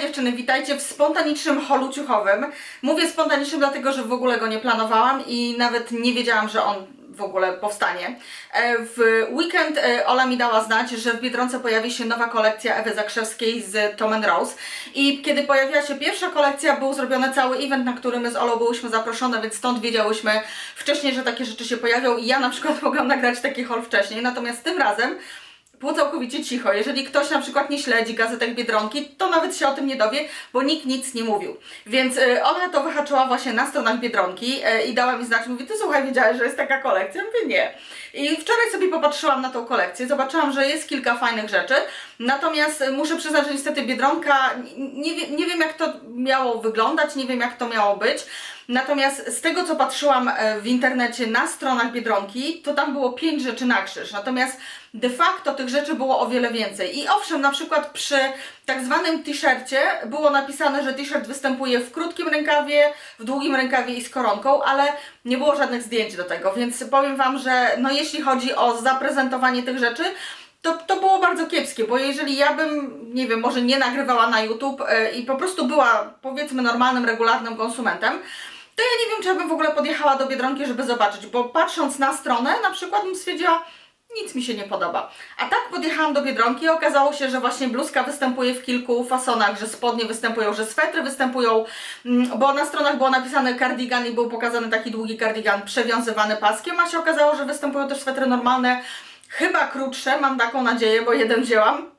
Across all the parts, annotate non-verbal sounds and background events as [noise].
Dziewczyny, witajcie w spontanicznym holu ciuchowym. Mówię spontanicznym dlatego, że w ogóle go nie planowałam i nawet nie wiedziałam, że on w ogóle powstanie. E, W weekend e, Ola mi dała znać, że w Biedronce pojawi się nowa kolekcja Ewy Zakrzewskiej z Tom Rose i kiedy pojawiła się pierwsza kolekcja, był zrobiony cały event, na który my z Olą byłyśmy zaproszone, więc stąd wiedziałyśmy wcześniej, że takie rzeczy się pojawią i ja na przykład [laughs] mogłam nagrać taki hol wcześniej, natomiast tym razem było całkowicie cicho. Jeżeli ktoś na przykład nie śledzi gazetek Biedronki, to nawet się o tym nie dowie, bo nikt nic nie mówił. Więc y, ona to wyhaczyła właśnie na stronach Biedronki y, i dała mi znać, mówi, ty słuchaj, wiedziałeś, że jest taka kolekcja? Mówię, nie. I wczoraj sobie popatrzyłam na tą kolekcję, zobaczyłam, że jest kilka fajnych rzeczy, natomiast y, muszę przyznać, że niestety Biedronka, nie, nie wiem jak to miało wyglądać, nie wiem jak to miało być, Natomiast z tego, co patrzyłam e, w internecie na stronach Biedronki, to tam było pięć rzeczy na krzyż. Natomiast de facto tych rzeczy było o wiele więcej. I owszem, na przykład przy tak zwanym t-shircie było napisane, że t-shirt występuje w krótkim rękawie, w długim rękawie i z koronką, ale nie było żadnych zdjęć do tego, więc powiem Wam, że no jeśli chodzi o zaprezentowanie tych rzeczy, to, to było bardzo kiepskie, bo jeżeli ja bym, nie wiem, może nie nagrywała na YouTube e, i po prostu była, powiedzmy, normalnym, regularnym konsumentem, to ja nie wiem, czy ja bym w ogóle podjechała do Biedronki, żeby zobaczyć, bo patrząc na stronę, na przykład bym stwierdziła, nic mi się nie podoba. A tak podjechałam do Biedronki i okazało się, że właśnie bluzka występuje w kilku fasonach, że spodnie występują, że swetry występują, mm, bo na stronach było napisane cardigan i był pokazany taki długi cardigan przewiązywany paskiem, a się okazało, że występują też swetry normalne, chyba krótsze, mam taką nadzieję, bo jeden wzięłam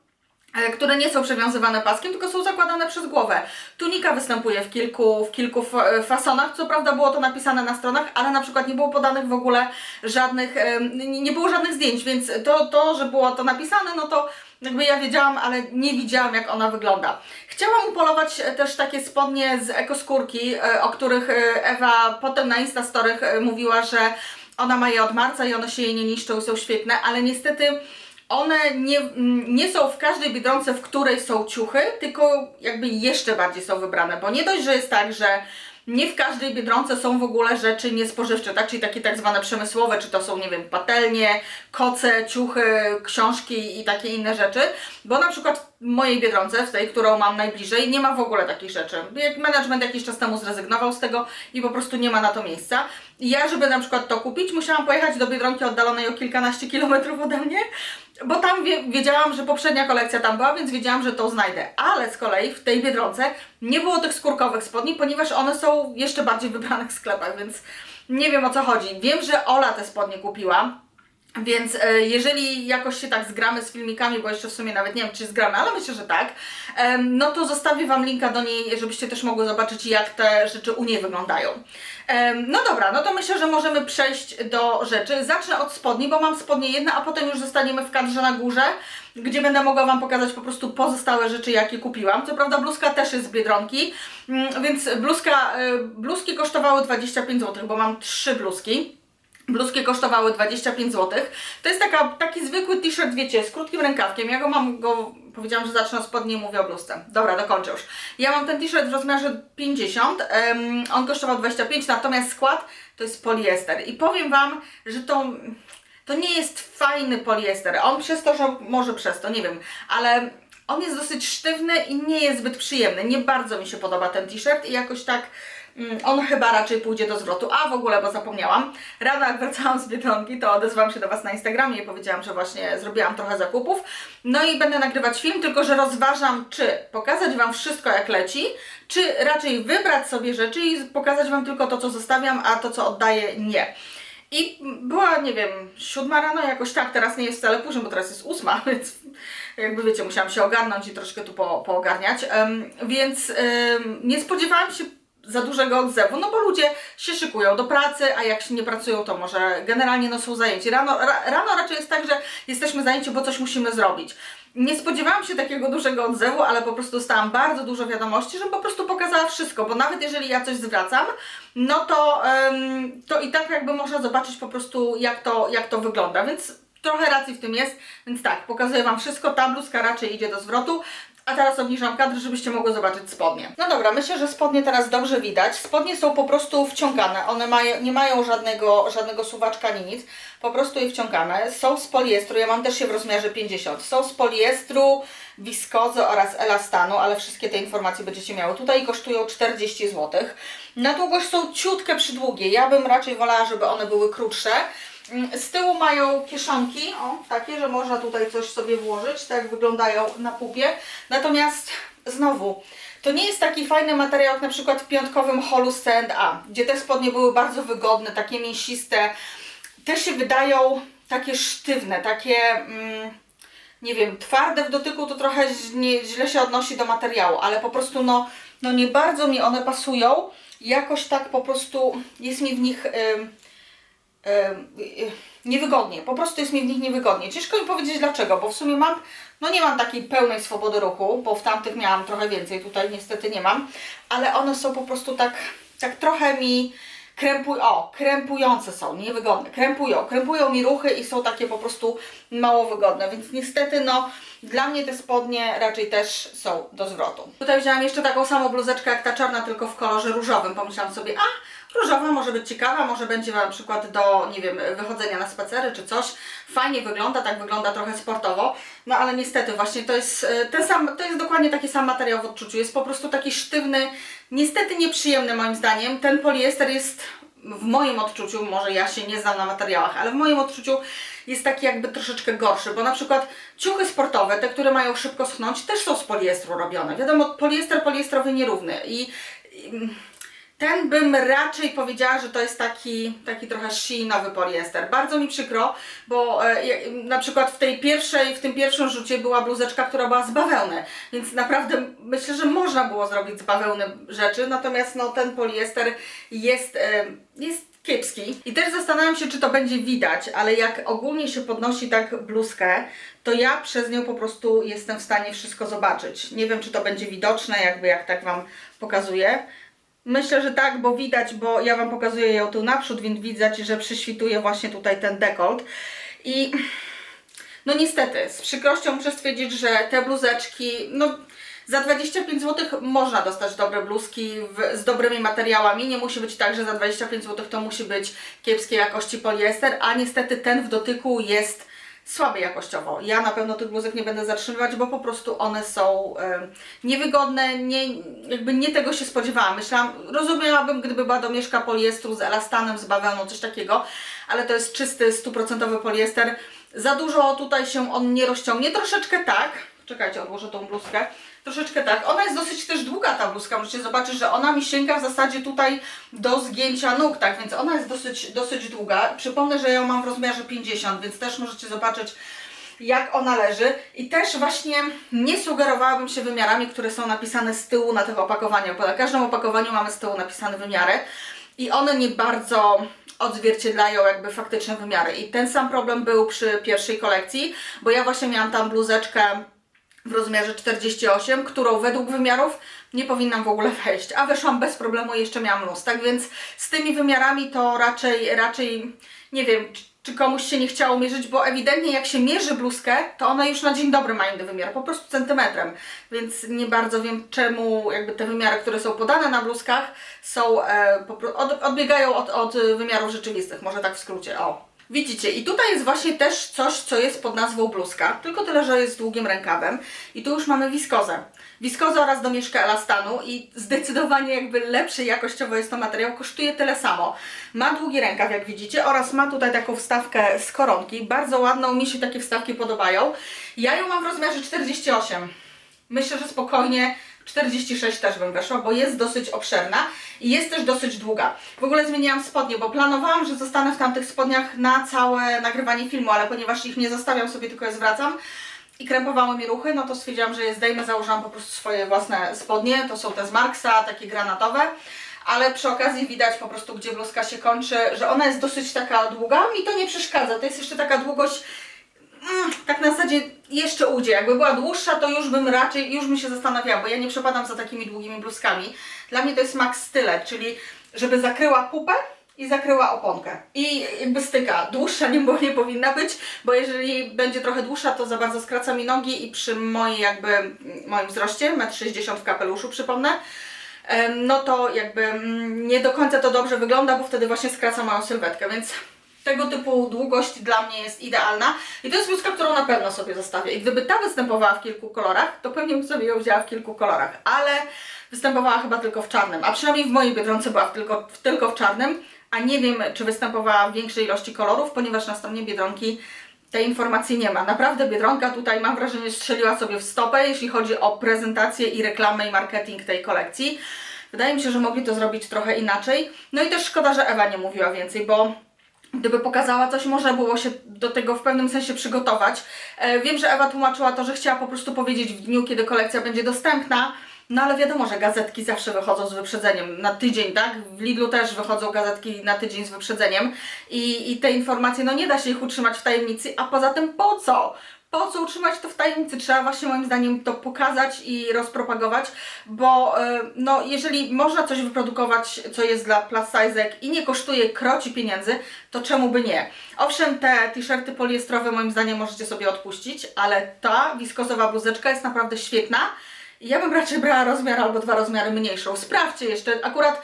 które nie są przewiązywane paskiem, tylko są zakładane przez głowę. Tunika występuje w kilku, w kilku fa- fasonach, co prawda było to napisane na stronach, ale na przykład nie było podanych w ogóle żadnych, em, nie było żadnych zdjęć, więc to, to, że było to napisane, no to jakby ja wiedziałam, ale nie widziałam jak ona wygląda. Chciałam upolować e, też takie spodnie z ekoskórki, e, o których e, Ewa potem na Instastorych e, mówiła, że ona ma je od marca i one się jej nie niszczą są świetne, ale niestety one nie, nie są w każdej biedronce, w której są ciuchy, tylko jakby jeszcze bardziej są wybrane, bo nie dość, że jest tak, że nie w każdej biedronce są w ogóle rzeczy niespożywcze, tak? Czyli takie tak zwane przemysłowe, czy to są, nie wiem, patelnie, koce, ciuchy, książki i takie inne rzeczy, bo na przykład w mojej biedronce, w tej, którą mam najbliżej, nie ma w ogóle takich rzeczy. Management jakiś czas temu zrezygnował z tego i po prostu nie ma na to miejsca. I ja, żeby na przykład to kupić, musiałam pojechać do biedronki oddalonej o kilkanaście kilometrów ode mnie, bo tam wie, wiedziałam, że poprzednia kolekcja tam była, więc wiedziałam, że to znajdę. Ale z kolei w tej biedronce nie było tych skórkowych spodni, ponieważ one są jeszcze bardziej wybrane w sklepach, więc nie wiem o co chodzi. Wiem, że Ola te spodnie kupiła. Więc e, jeżeli jakoś się tak zgramy z filmikami, bo jeszcze w sumie nawet nie wiem, czy zgramy, ale myślę, że tak, em, no to zostawię Wam linka do niej, żebyście też mogły zobaczyć, jak te rzeczy u niej wyglądają. Em, no dobra, no to myślę, że możemy przejść do rzeczy. Zacznę od spodni, bo mam spodnie jedne, a potem już zostaniemy w kadrze na górze, gdzie będę mogła Wam pokazać po prostu pozostałe rzeczy, jakie kupiłam. Co prawda bluzka też jest z Biedronki, mm, więc bluzka, e, bluzki kosztowały 25 zł, bo mam trzy bluzki. Bluzki kosztowały 25 zł. To jest taka, taki zwykły t-shirt, wiecie, z krótkim rękawkiem. Ja go mam, go powiedziałam, że zacznę od spodni i mówię o bluzce. Dobra, dokończę już. Ja mam ten t-shirt w rozmiarze 50, em, on kosztował 25, natomiast skład to jest poliester. I powiem Wam, że to... To nie jest fajny poliester. On przez to, że może przez to, nie wiem, ale on jest dosyć sztywny i nie jest zbyt przyjemny. Nie bardzo mi się podoba ten t-shirt i jakoś tak on chyba raczej pójdzie do zwrotu. A w ogóle, bo zapomniałam, rano jak wracałam z Biedronki, to odezwałam się do Was na Instagramie i powiedziałam, że właśnie zrobiłam trochę zakupów. No i będę nagrywać film, tylko że rozważam, czy pokazać Wam wszystko jak leci, czy raczej wybrać sobie rzeczy i pokazać Wam tylko to, co zostawiam, a to, co oddaję, nie. I była, nie wiem, siódma rano, jakoś tak, teraz nie jest wcale późno, bo teraz jest ósma, [laughs] więc jakby wiecie, musiałam się ogarnąć i troszkę tu po, poogarniać, Em, więc em, nie spodziewałam się za dużego odzewu, no bo ludzie się szykują do pracy, a jak się nie pracują, to może generalnie no są zajęci. Rano, ra, rano raczej jest tak, że jesteśmy zajęci, bo coś musimy zrobić. Nie spodziewałam się takiego dużego odzewu, ale po prostu dostałam bardzo dużo wiadomości, żebym po prostu pokazała wszystko, bo nawet jeżeli ja coś zwracam, no to, em, to i tak jakby można zobaczyć po prostu jak to, jak to wygląda, więc trochę racji w tym jest, więc tak, pokazuję Wam wszystko, ta bluzka raczej idzie do zwrotu, a teraz obniżam kadr, żebyście mogły zobaczyć spodnie. No dobra, myślę, że spodnie teraz dobrze widać. Spodnie są po prostu wciągane. One mają, nie mają żadnego, żadnego suwaczka ani nic. Po prostu je wciągane. Są z poliestru. Ja mam też je w rozmiarze 50. Są z poliestru. wiskozy oraz elastanu, ale wszystkie te informacje będziecie miały tutaj kosztują 40 zł. Na długość są ciutkę przydługie, ja bym raczej wolała, żeby one były krótsze. Mm, Z tyłu mają kieszonki, o, takie, że można tutaj coś sobie włożyć, tak wyglądają na pupie. Natomiast znowu, to nie jest taki fajny materiał jak na przykład w piątkowym holu z C&A, gdzie te spodnie były bardzo wygodne, takie mięsiste. Te się wydają takie sztywne, takie, mm, nie wiem, twarde w dotyku to trochę źle się odnosi do materiału, ale po prostu no, no nie bardzo mi one pasują. Jakoś tak po prostu jest mi w nich... ym, em, y, niewygodnie, po prostu jest mi w nich niewygodnie. Ciężko mi powiedzieć dlaczego, bo w sumie mam, no nie mam takiej pełnej swobody ruchu, bo w tamtych miałam trochę więcej, tutaj niestety nie mam, ale one są po prostu tak, tak trochę mi krępują, o, krępujące są, niewygodne, krępują, krępują mi ruchy i są takie po prostu mało wygodne, więc niestety no, dla mnie te spodnie raczej też są do zwrotu. Tutaj wzięłam jeszcze taką samą bluzeczkę jak ta czarna, tylko w kolorze różowym, pomyślałam sobie, a Różowa może być ciekawa, może będzie na przykład do, nie wiem, wychodzenia na spacery czy coś. Fajnie wygląda, tak wygląda trochę sportowo. No ale niestety właśnie to jest e, ten sam, to jest dokładnie taki sam materiał w odczuciu. Jest po prostu taki sztywny, niestety nieprzyjemny moim zdaniem. Ten poliester jest w moim odczuciu, może ja się nie znam na materiałach, ale w moim odczuciu jest taki jakby troszeczkę gorszy, bo na przykład ciuchy sportowe, te, które mają szybko schnąć, też są z poliestru robione. Wiadomo, poliester poliestrowy nierówny i, i ten bym raczej powiedziała, że to jest taki, taki trochę sheinowy poliester. Bardzo mi przykro, bo e, na przykład w tej pierwszej, w tym pierwszym rzucie była bluzeczka, która była z bawełny, więc naprawdę myślę, że można było zrobić z bawełny rzeczy, natomiast no, ten poliester jest, e, jest kiepski. I też zastanawiam się, czy to będzie widać, ale jak ogólnie się podnosi tak bluzkę, to ja przez nią po prostu jestem w stanie wszystko zobaczyć. Nie wiem, czy to będzie widoczne, jakby jak tak Wam pokazuję. Myślę, że tak, bo widać, bo ja Wam pokazuję ją tu naprzód, więc widać, że prześwituje właśnie tutaj ten dekolt. I no niestety, z przykrością muszę stwierdzić, że te bluzeczki, no za 25 zł można dostać dobre bluzki w, z dobrymi materiałami. Nie musi być tak, że za 25 zł to musi być kiepskiej jakości poliester, a niestety ten w dotyku jest słaby jakościowo. Ja na pewno tych bluzek nie będę zatrzymywać, bo po prostu one są em, niewygodne, nie, jakby nie tego się spodziewałam. Myślałam, rozumiałabym, gdyby była domieszka poliestru z elastanem, z bawełną, coś takiego, ale to jest czysty, stuprocentowy poliester. Za dużo tutaj się on nie rozciągnie, troszeczkę tak. Czekajcie, odłożę tą bluzkę. Troszeczkę tak. Ona jest dosyć też długa ta bluzka. Możecie zobaczyć, że ona mi sięga w zasadzie tutaj do zgięcia nóg, tak więc ona jest dosyć, dosyć długa. Przypomnę, że ją mam w rozmiarze 50, więc też możecie zobaczyć jak ona leży i też właśnie nie sugerowałabym się wymiarami, które są napisane z tyłu na tych opakowaniach, bo na każdym opakowaniu mamy z tyłu napisane wymiary i one nie bardzo odzwierciedlają jakby faktyczne wymiary i ten sam problem był przy pierwszej kolekcji, bo ja właśnie miałam tam bluzeczkę w rozmiarze 48, którą według wymiarów nie powinnam w ogóle wejść, a weszłam bez problemu i jeszcze miałam luz. Tak więc z tymi wymiarami to raczej, raczej nie wiem, czy- komuś się nie chciało mierzyć, bo ewidentnie jak się mierzy bluzkę, to ona już na dzień dobry ma inny wymiar, po prostu centymetrem. Więc nie bardzo wiem czemu jakby te wymiary, które są podane na bluzkach są, e, od, odbiegają od, od wymiarów rzeczywistych, może tak w skrócie, o. Widzicie, i tutaj jest właśnie też coś, co jest pod nazwą bluzka, tylko tyle, że jest długim rękawem. I tu już mamy wiskozę. Wiskozę oraz domieszkę elastanu i zdecydowanie jakby lepszy jakościowo jest to materiał, kosztuje tyle samo. Ma długi rękaw, jak widzicie, oraz ma tutaj taką wstawkę z koronki, bardzo ładną, mi się takie wstawki podobają. Ja ją mam w rozmiarze 48. Myślę, że spokojnie 46 też bym weszła, bo jest dosyć obszerna i jest też dosyć długa. W ogóle zmieniłam spodnie, bo planowałam, że zostanę w tamtych spodniach na całe nagrywanie filmu, ale ponieważ ich nie zostawiam sobie, tylko je zwracam i krępowały mi ruchy, no to stwierdziłam, że je zdejmę, założyłam po prostu swoje własne spodnie, to są te z Marksa, takie granatowe. Ale przy okazji widać po prostu, gdzie bluzka się kończy, że ona jest dosyć taka długa. Mi to nie przeszkadza. To jest jeszcze taka długość mm, tak na zasadzie jeszcze ujdzie. Jakby była dłuższa, to już bym raczej, już bym się zastanawiała, bo ja nie przepadam za takimi długimi bluzkami. Dla mnie to jest max stylet, czyli żeby zakryła pupę i zakryła oponkę. I jakby styka. Dłuższa nie, bo nie powinna być, bo jeżeli będzie trochę dłuższa, to za bardzo skraca mi nogi i przy mojej jakby, moim wzroście, 1,60 m w kapeluszu przypomnę, no to jakby mm, nie do końca to dobrze wygląda, bo wtedy właśnie skraca moją sylwetkę, więc tego typu długość dla mnie jest idealna i to jest bluzka, którą na pewno sobie zostawię. I gdyby ta występowała w kilku kolorach, to pewnie bym sobie ją wzięła w kilku kolorach, ale występowała chyba tylko w czarnym, a przynajmniej w mojej Biedronce była tylko, tylko w czarnym, a nie wiem, czy występowała w większej ilości kolorów, ponieważ na stronie Biedronki tej informacji nie ma. Naprawdę Biedronka tutaj mam wrażenie strzeliła sobie w stopę, jeśli chodzi o prezentację i reklamę i marketing tej kolekcji. Wydaje mi się, że mogli to zrobić trochę inaczej. No i też szkoda, że Ewa nie mówiła więcej, bo gdyby pokazała coś, można było się do tego w pewnym sensie przygotować. E, Wiem, że Ewa tłumaczyła to, że chciała po prostu powiedzieć w dniu, kiedy kolekcja będzie dostępna, no ale wiadomo, że gazetki zawsze wychodzą z wyprzedzeniem na tydzień, tak? W Lidlu też wychodzą gazetki na tydzień z wyprzedzeniem i, i te informacje, no nie da się ich utrzymać w tajemnicy, a poza tym po co? Po co utrzymać to w tajemnicy? Trzeba właśnie moim zdaniem to pokazać i rozpropagować, bo e, no, jeżeli można coś wyprodukować, co jest dla plus size'ek i nie kosztuje kroci pieniędzy, to czemu by nie? Owszem, te t-shirty poliestrowe moim zdaniem możecie sobie odpuścić, ale ta wiskozowa bluzeczka jest naprawdę świetna. Ja bym raczej brała rozmiar albo dwa rozmiary mniejszą. Sprawdźcie jeszcze, akurat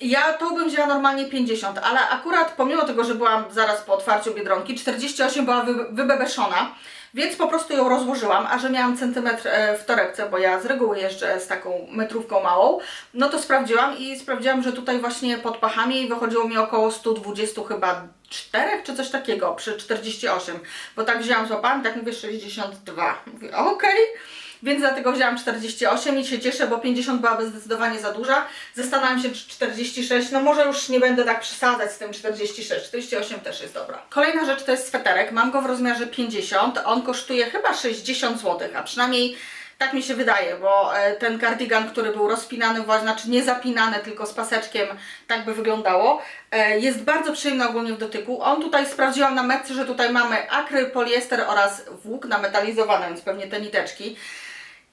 ja to bym wzięła normalnie 50, ale akurat pomimo tego, że byłam zaraz po otwarciu Biedronki, 48 była wy, wybebeszona, więc po prostu ją rozłożyłam, a że miałam centymetr e, w torebce, bo ja z reguły jeżdżę z taką metrówką małą, no to sprawdziłam i sprawdziłam, że tutaj właśnie pod pachami wychodziło mi około 120 chyba 4 czy coś takiego przy 48, bo tak wzięłam, złapałam, tak mówię 62. Mówię, okej. Więc dlatego wzięłam 48 i się cieszę, bo 50 byłaby zdecydowanie za duża. Zastanawiam się, czy 46, no może już nie będę tak przesadzać z tym 46, 48 też jest dobra. Kolejna rzecz to jest sweterek, mam go w rozmiarze 50, on kosztuje chyba 60 zł, a przynajmniej tak mi się wydaje, bo e, ten kardigan, który był rozpinany, znaczy nie zapinany, tylko z paseczkiem, tak by wyglądało, e, jest bardzo przyjemny ogólnie w dotyku. On tutaj sprawdziłam na metce, że tutaj mamy akryl, poliester oraz włókna metalizowane, więc pewnie te niteczki.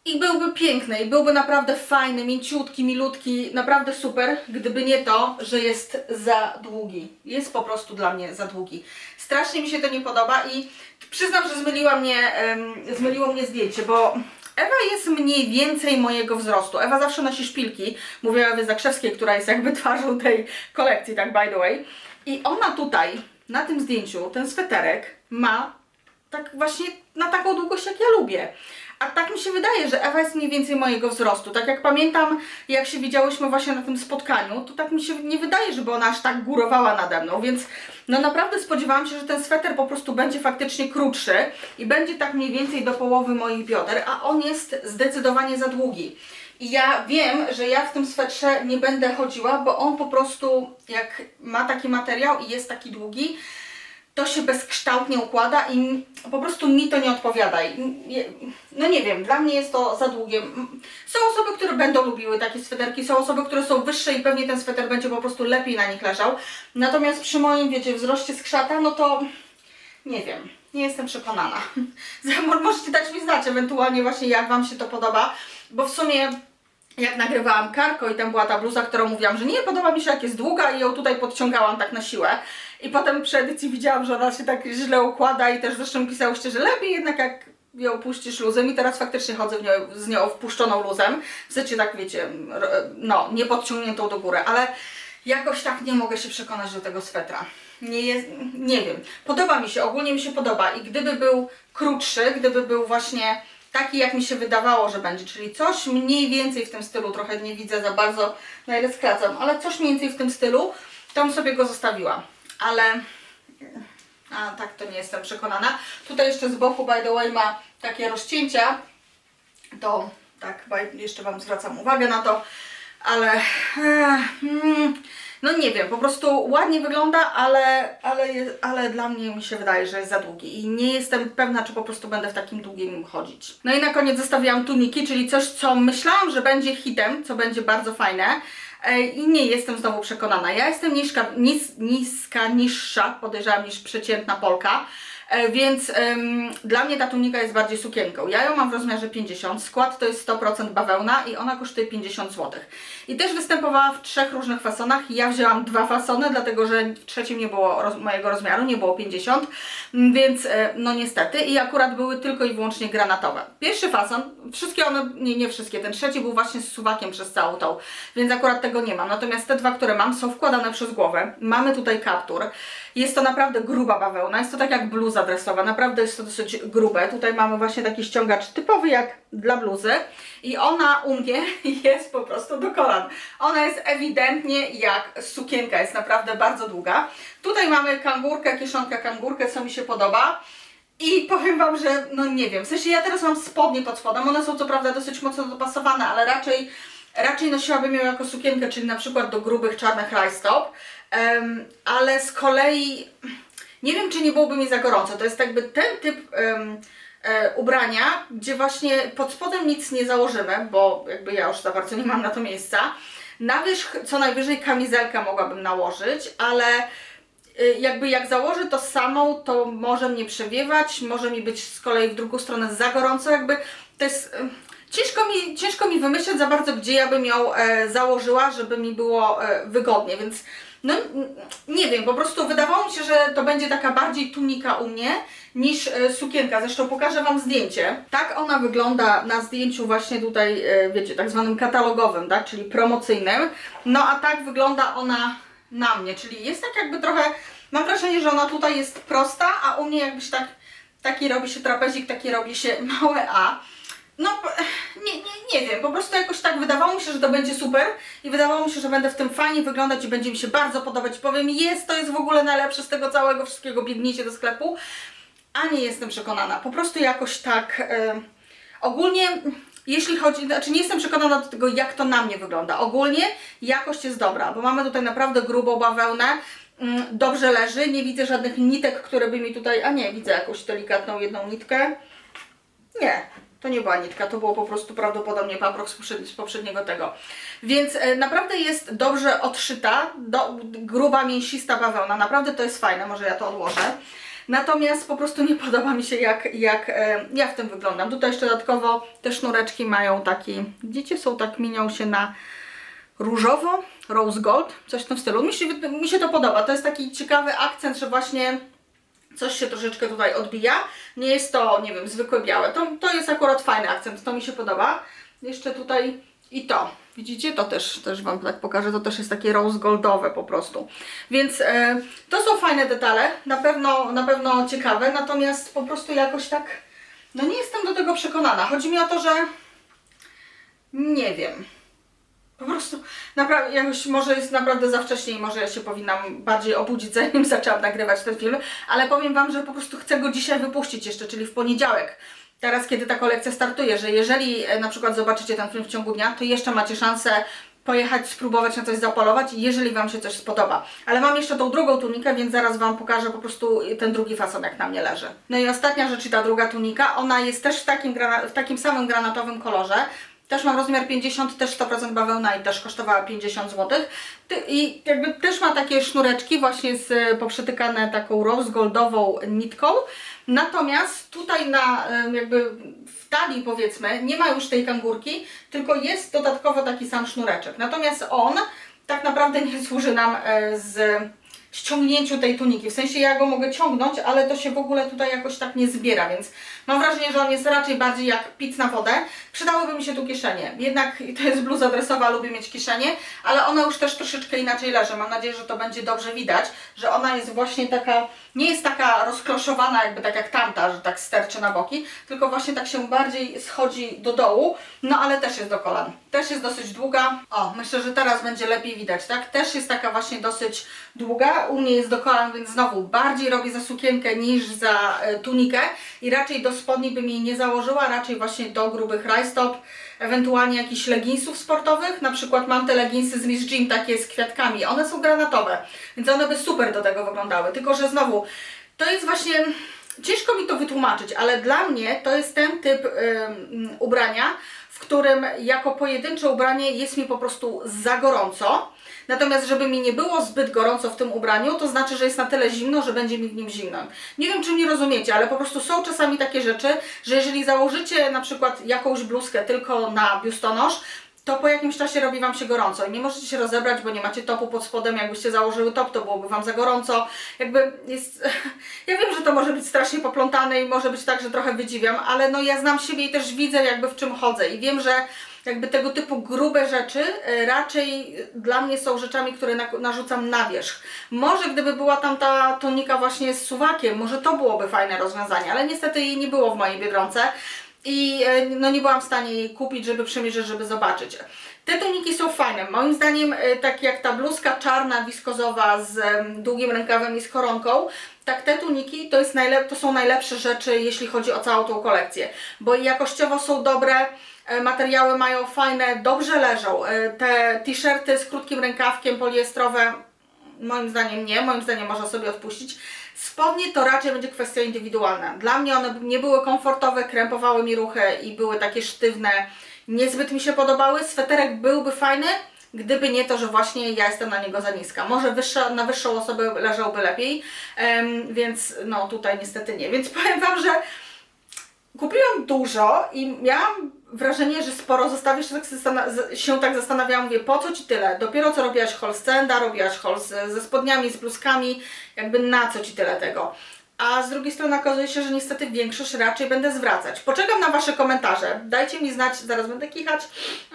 I byłby piękny, i byłby naprawdę fajny, mięciutki, milutki, naprawdę super, gdyby nie to, że jest za długi. Jest po prostu dla mnie za długi. Strasznie mi się to nie podoba i przyznam, że zmyliła mnie, em, zmyliło mnie zdjęcie, bo Ewa jest mniej więcej mojego wzrostu. Ewa zawsze nosi szpilki. Mówię Ewie Zakrzewskiej, która jest jakby twarzą tej kolekcji, tak by the way. I ona tutaj, na tym zdjęciu, ten sweterek ma tak właśnie na taką długość, jak ja lubię. A tak mi się wydaje, że Ewa jest mniej więcej mojego wzrostu. Tak jak pamiętam, jak się widziałyśmy właśnie na tym spotkaniu, to tak mi się nie wydaje, żeby ona aż tak górowała nade mną, więc no naprawdę spodziewałam się, że ten sweter po prostu będzie faktycznie krótszy i będzie tak mniej więcej do połowy moich bioder, a on jest zdecydowanie za długi. I ja wiem, że ja w tym swetrze nie będę chodziła, bo on po prostu, jak ma taki materiał i jest taki długi, to się bezkształtnie układa i po prostu mi to nie odpowiada. No nie wiem, dla mnie jest to za długie. Są osoby, które będą lubiły takie sweterki, są osoby, które są wyższe i pewnie ten sweter będzie po prostu lepiej na nich leżał. Natomiast przy moim, wiecie, wzroście skrzata, no to nie wiem, nie jestem przekonana. [laughs] Mo- Możecie dać mi znać ewentualnie właśnie jak Wam się to podoba, bo w sumie jak nagrywałam Karko i tam była ta bluza, którą mówiłam, że nie podoba mi się jak jest długa i ją tutaj podciągałam tak na siłę. I potem przy edycji widziałam, że ona się tak źle układa i też zresztą pisałyście, że lepiej jednak jak ją puścisz luzem i teraz faktycznie chodzę nią, z nią wpuszczoną luzem. W sensie tak wiecie, no nie podciągniętą do góry, ale jakoś tak nie mogę się przekonać do tego swetra. Nie jest, nie wiem. Podoba mi się, ogólnie mi się podoba i gdyby był krótszy, gdyby był właśnie taki, jak mi się wydawało, że będzie, czyli coś mniej więcej w tym stylu, trochę nie widzę za bardzo, na ile skracam, ale coś mniej więcej w tym stylu, to bym sobie go zostawiła. Ale a tak to nie jestem przekonana. Tutaj jeszcze z boku, by the way, ma takie rozcięcia, to tak, jeszcze Wam zwracam uwagę na to, ale e, mm, no nie wiem, po prostu ładnie wygląda, ale, ale, ale dla mnie mi się wydaje, że jest za długi i nie jestem pewna, czy po prostu będę w takim długim chodzić. No i na koniec zostawiłam tuniki, czyli coś, co myślałam, że będzie hitem, co będzie bardzo fajne. E, I nie jestem znowu przekonana. Ja jestem niżka, nis, niska, niższa, podejrzewam, niż przeciętna Polka. E, więc em, dla mnie ta tunika jest bardziej sukienką. Ja ją mam w rozmiarze 50, skład to jest 100% bawełna i ona kosztuje 50 zł. I też występowała w trzech różnych fasonach. Ja wzięłam dwa fasony, dlatego że w trzecim nie było roz mojego rozmiaru, nie było 50, m, więc e, no niestety i akurat były tylko i wyłącznie granatowe. Pierwszy fason, wszystkie one, nie, nie wszystkie, ten trzeci był właśnie z suwakiem przez całą tą, więc akurat tego nie mam. Natomiast te dwa, które mam są wkładane przez głowę. Mamy tutaj kaptur. Jest to naprawdę gruba bawełna, jest to tak jak bluza dresowa, naprawdę jest to dosyć grube. Tutaj mamy właśnie taki ściągacz typowy jak dla bluzy i ona u mnie [laughs] jest po prostu do kolan. Ona jest ewidentnie jak sukienka, jest naprawdę bardzo długa. Tutaj mamy kangurkę, kieszonkę kangurkę, co mi się podoba. I powiem Wam, że no nie wiem, w sensie ja teraz mam spodnie pod spodem, one są co prawda dosyć mocno dopasowane, ale raczej, raczej nosiłabym ją jako sukienkę, czyli na przykład do grubych czarnych rajstop, Em, ale z kolei nie wiem, czy nie byłoby mi za gorąco. To jest jakby ten typ em, e, ubrania, gdzie właśnie pod spodem nic nie założymy, bo jakby ja już za bardzo nie mam na to miejsca. Na wierzch co najwyżej kamizelkę mogłabym nałożyć, ale y, jakby jak założę to samą, to może mnie przewiewać, może mi być z kolei w drugą stronę za gorąco, jakby to jest... Ciężko mi, ciężko mi wymyśleć za bardzo, gdzie ja bym ją e, założyła, żeby mi było e, wygodnie, więc no nie wiem, po prostu wydawało mi się, że to będzie taka bardziej tunika u mnie niż e, sukienka. Zresztą pokażę Wam zdjęcie. Tak ona wygląda na zdjęciu właśnie tutaj, e, wiecie, tak zwanym katalogowym, tak, czyli promocyjnym. No a tak wygląda ona na mnie, czyli jest tak jakby trochę, mam wrażenie, że ona tutaj jest prosta, a u mnie jakbyś tak, taki robi się trapezik, taki robi się małe A. No, nie, nie, nie wiem, po prostu jakoś tak wydawało mi się, że to będzie super i wydawało mi się, że będę w tym fajnie wyglądać i będzie mi się bardzo podobać. Powiem, jest, to jest w ogóle najlepsze z tego całego wszystkiego, biegnijcie do sklepu, a nie jestem przekonana. Po prostu jakoś tak, e, ogólnie, jeśli chodzi, znaczy nie jestem przekonana do tego, jak to na mnie wygląda. Ogólnie jakość jest dobra, bo mamy tutaj naprawdę grubą bawełnę, mm, dobrze leży, nie widzę żadnych nitek, które by mi tutaj, a nie, widzę jakąś delikatną jedną nitkę. Nie, to nie była nitka, to było po prostu prawdopodobnie poprzedni- z poprzedniego tego. Więc e, naprawdę jest dobrze odszyta, do, gruba, mięsista bawełna, naprawdę to jest fajne, może ja to odłożę. Natomiast po prostu nie [laughs] podoba mi się jak, jak e, ja w tym wyglądam. Tutaj jeszcze dodatkowo te sznureczki mają taki, widzicie, są tak, mienią się na różowo, rose gold, coś w tym stylu. Mi się, mi się to podoba, to jest taki ciekawy akcent, że właśnie coś się troszeczkę tutaj odbija. Nie jest to, nie wiem, zwykłe białe. To, to jest akurat fajny akcent, to mi się podoba. Jeszcze tutaj i to. Widzicie? To też, też Wam tak pokażę. To też jest takie rose goldowe po prostu. Więc e, to są fajne detale. Na pewno, na pewno ciekawe. Natomiast po prostu jakoś tak, no nie jestem do tego przekonana. Chodzi mi o to, że nie wiem. Po prostu naprawdę, jakoś może jest naprawdę za wcześnie i może ja się powinnam bardziej obudzić, [laughs] zanim zaczęłam nagrywać ten film, ale powiem Wam, że po prostu chcę go dzisiaj wypuścić jeszcze, czyli w poniedziałek. Teraz, kiedy ta kolekcja startuje, że jeżeli e, na przykład zobaczycie ten film w ciągu dnia, to jeszcze macie szansę pojechać, spróbować na coś zapolować, jeżeli Wam się coś spodoba. Ale mam jeszcze tą drugą tunikę, więc zaraz Wam pokażę po prostu ten drugi fason, jak na mnie leży. No i ostatnia rzecz, i ta druga tunika, ona jest też w takim, w takim samym granatowym kolorze. Też mam rozmiar 50, też 100% bawełna i też kosztowała 50 zł. I jakby też ma takie sznureczki właśnie z e, taką rose goldową nitką. Natomiast tutaj na jakby w talii powiedzmy nie ma już tej kangurki, tylko jest dodatkowo taki sam sznureczek. Natomiast on tak naprawdę nie służy nam e, z ściągnięciu tej tuniki. W sensie ja go mogę ciągnąć, ale to się w ogóle tutaj jakoś tak nie zbiera, więc mam wrażenie, że on jest raczej bardziej jak pic na wodę. Przydałyby mi się tu kieszenie. Jednak [laughs] to jest bluza dresowa, lubię mieć kieszenie, ale ona już też troszeczkę inaczej leży. Mam nadzieję, że to będzie dobrze widać, że ona jest właśnie taka, nie jest taka rozkloszowana jakby tak jak tamta, że tak sterczy na boki, tylko właśnie tak się bardziej schodzi do dołu, no ale też jest do kolan. Też jest dosyć długa. O, myślę, że teraz będzie lepiej widać, tak? Też jest taka właśnie dosyć długa. U mnie jest do kolan, więc znowu bardziej robię za sukienkę niż za e, tunikę i raczej do spodni bym jej nie założyła, raczej właśnie do grubych rajstop, ewentualnie jakichś leginsów sportowych. Na przykład mam te leginsy z Miss Jean takie z kwiatkami. One są granatowe, więc one by super do tego wyglądały. Tylko, że znowu to jest właśnie Ciężko mi to wytłumaczyć, ale dla mnie to jest ten typ ym, ubrania, w którym jako pojedyncze ubranie jest mi po prostu za gorąco. Natomiast, żeby mi nie było zbyt gorąco w tym ubraniu, to znaczy, że jest na tyle zimno, że będzie mi w nim zimno. Nie wiem, czy mnie rozumiecie, ale po prostu są czasami takie rzeczy, że jeżeli założycie na przykład jakąś bluzkę tylko na biustonosz, to po jakimś czasie robi Wam się gorąco i nie możecie się rozebrać, bo nie macie topu pod spodem. Jakbyście założyły top, to byłoby Wam za gorąco. Jakby jest... [laughs] Ja wiem, że to może być strasznie poplątane i może być tak, że trochę wydziwiam, ale no ja znam siebie i też widzę jakby w czym chodzę i wiem, że jakby tego typu grube rzeczy e, raczej dla mnie są rzeczami, które na, narzucam na wierzch. Może gdyby była tam ta tonika właśnie z suwakiem, może to byłoby fajne rozwiązanie, ale niestety jej nie było w mojej Biedronce i e, no nie byłam w stanie jej kupić, żeby przymierzyć, żeby zobaczyć. Te tuniki są fajne. Moim zdaniem, e, tak jak ta bluzka czarna, wiskozowa z długim rękawem i z koronką, tak te tuniki to, jest najlep- to są najlepsze rzeczy, jeśli chodzi o całą tą kolekcję. Bo jakościowo są dobre, materiały mają fajne, dobrze leżą. E, Te t-shirty z krótkim rękawkiem poliestrowe, moim zdaniem nie, moim zdaniem można sobie odpuścić. Spodnie to raczej będzie kwestia indywidualna. Dla mnie one nie były komfortowe, krępowały mi ruchy i były takie sztywne, niezbyt mi się podobały. Sweterek byłby fajny, gdyby nie to, że właśnie ja jestem na niego za niska. Może wyższa, na wyższą osobę leżałby lepiej, em, więc no tutaj niestety nie. Więc powiem Wam, że kupiłam dużo i miałam wrażenie, że sporo zostawię tak, się tak zastanawiałam, mówię, po co Ci tyle? Dopiero co robiłaś haul z Cenda, robiłaś haul ze spodniami, z bluzkami, jakby na co Ci tyle tego? A z drugiej strony okazuje się, że niestety większość raczej będę zwracać. Poczekam na Wasze komentarze, dajcie mi znać, zaraz będę kichać.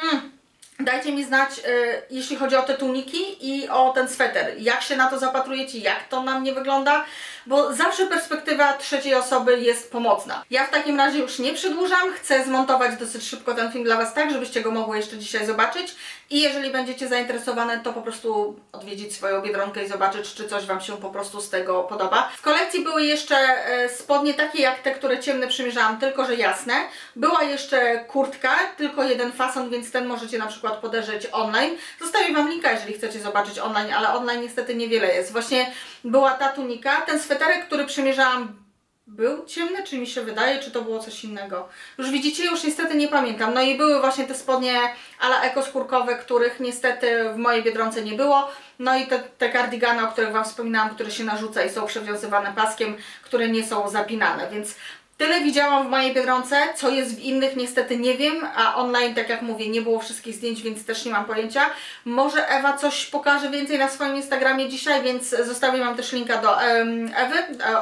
Mm. Dajcie mi znać, y, jeśli chodzi o te tuniki i o ten sweter. Jak się na to zapatrujecie, jak to na mnie wygląda, bo zawsze perspektywa trzeciej osoby jest pomocna. Ja w takim razie już nie przedłużam, chcę zmontować dosyć szybko ten film dla Was tak, żebyście go mogły jeszcze dzisiaj zobaczyć i jeżeli będziecie zainteresowane, to po prostu odwiedzić swoją Biedronkę i zobaczyć, czy coś Wam się po prostu z tego podoba. W kolekcji były jeszcze e, spodnie takie jak te, które ciemne przymierzałam, tylko że jasne. Była jeszcze kurtka, tylko jeden fason, więc ten możecie na przykład podejrzeć online. Zostawię Wam linka, jeżeli chcecie zobaczyć online, ale online niestety niewiele jest. Właśnie była ta tunika, ten sweterek, który przymierzałam był ciemny, czy mi się wydaje, czy to było coś innego? Już widzicie, już niestety nie pamiętam. No i były właśnie te spodnie ala ekoskórkowe, których niestety w mojej Biedronce nie było. No i te, te kardigany, o których Wam wspominałam, które się narzuca i są przewiązywane paskiem, które nie są zapinane, więc Tyle widziałam w mojej Biedronce, co jest w innych niestety nie wiem, a online, tak jak mówię, nie było wszystkich zdjęć, więc też nie mam pojęcia. Może Ewa coś pokaże więcej na swoim Instagramie dzisiaj, więc zostawię Wam też linka do em, Ewy,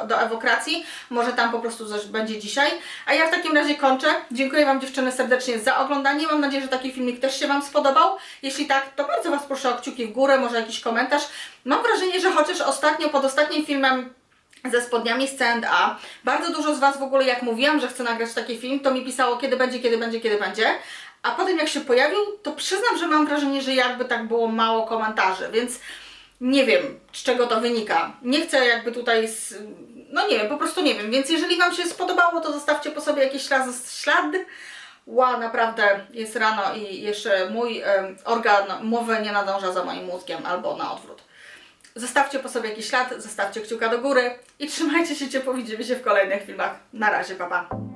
do Ewokracji. Może tam po prostu coś będzie dzisiaj. A ja w takim razie kończę. Dziękuję Wam dziewczyny serdecznie za oglądanie. Mam nadzieję, że taki filmik też się Wam spodobał. Jeśli tak, to bardzo Was proszę o kciuki w górę, może jakiś komentarz. Mam wrażenie, że chociaż ostatnio, pod ostatnim filmem ze spodniami z C&A. Bardzo dużo z Was w ogóle, jak mówiłam, że chcę nagrać taki film, to mi pisało kiedy będzie, kiedy będzie, kiedy będzie. A potem jak się pojawił, to przyznam, że mam wrażenie, że jakby tak było mało komentarzy, więc nie wiem, z czego to wynika. Nie chcę jakby tutaj, z... no nie wiem, po prostu nie wiem. Więc jeżeli Wam się spodobało, to zostawcie po sobie jakiś ślad. Ła, naprawdę jest rano i jeszcze mój organ mowy nie nadąża za moim mózgiem, albo na odwrót. Zostawcie po sobie jakiś ślad, zostawcie kciuka do góry i trzymajcie się ciepło. Widzimy się w kolejnych filmach. Na razie, pa pa.